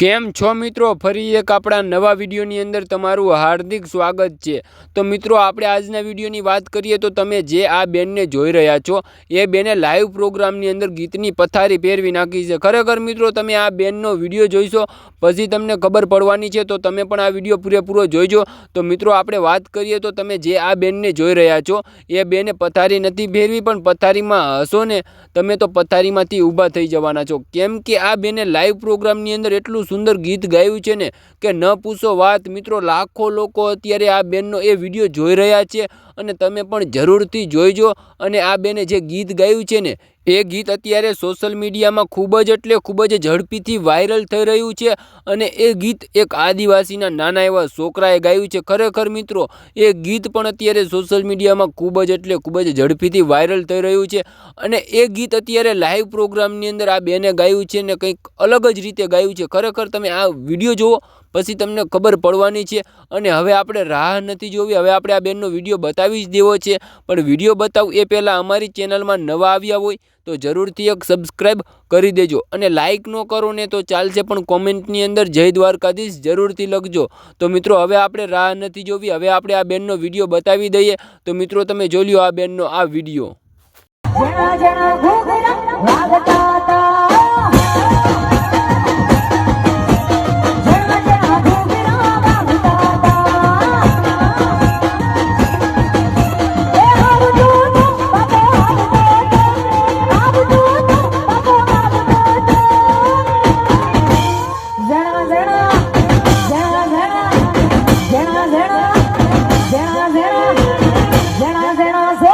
કેમ છો મિત્રો? ફરી એક આપણા નવા વિડીયોની અંદર તમારું હાર્દિક સ્વાગત છે. તો મિત્રો, આપણે આજના વિડીયોની વાત કરીએ તો તમે જે આ બેનને જોઈ રહ્યા છો, એ બેને લાઈવ પ્રોગ્રામની અંદર ગીતની પથારી પહેરવી નાખી છે. ખરેખર મિત્રો, તમે આ બેનનો વીડિયો જોઈશો, પછી તમને ખબર પડવાની છે, તો તમે પણ આ વીડિયો પૂરેપૂરો જોઈજો. તો મિત્રો, આપણે વાત કરીએ તો તમે જે આ બેનને જોઈ રહ્યા છો, એ બેને પથારી નથી પહેરવી, પણ પથારીમાં હશો ને, તમે તો પથારીમાંથી ઊભા થઈ જવાના છો. કેમ કે આ બેને લાઈવ પ્રોગ્રામની અંદર એટલું સુંદર ગીત ગાયું છે ને, કે ન પૂછો વાત, મિત્રો, લાખો લોકો અત્યારે આ બેનનો એ વીડિયો જોઈ રહ્યા છે અને તમે પણ જરૂરથી જોઈજો અને આ બેને જે ગીત ગાયું છે ને એ ગીત અત્યારે સોશિયલ મીડિયામાં ખૂબ જ એટલે ખૂબ જ ઝડપીથી વાયરલ થઈ રહ્યું છે અને એ ગીત એક આદિવાસીના નાના એવા છોકરાએ ગાયું છે. ખરેખર મિત્રો, એ ગીત પણ અત્યારે સોશિયલ મીડિયામાં ખૂબ જ એટલે ખૂબ જ ઝડપીથી વાયરલ થઈ રહ્યું છે અને એ ગીત અત્યારે લાઈવ પ્રોગ્રામની અંદર આ બેને ગાયું છે ને કંઈક અલગ જ રીતે ગાયું છે. ખરેખર તમે આ વીડિયો જુઓ પછી તમને ખબર પડવાની છે અને હવે આપણે રાહ નથી જોવી, હવે આપણે આ બેનનો વીડિયો બતાવી જ દેવો છે. પણ વીડિયો બતાવું એ પહેલાં અમારી ચેનલમાં નવા આવ્યા હોય તો જરૂરથી એક સબસ્ક્રાઈબ કરી દેજો અને લાઇક ન કરો ને તો ચાલશે પણ કોમેન્ટની અંદર જય દ્વારકાધીશ જરૂરથી લખજો. તો મિત્રો, હવે આપણે રાહ નથી જોવી, હવે આપણે આ બેનનો વીડિયો બતાવી દઈએ. તો મિત્રો, તમે જોઈ લ્યો આ બેનનો આ વીડિયો. casa.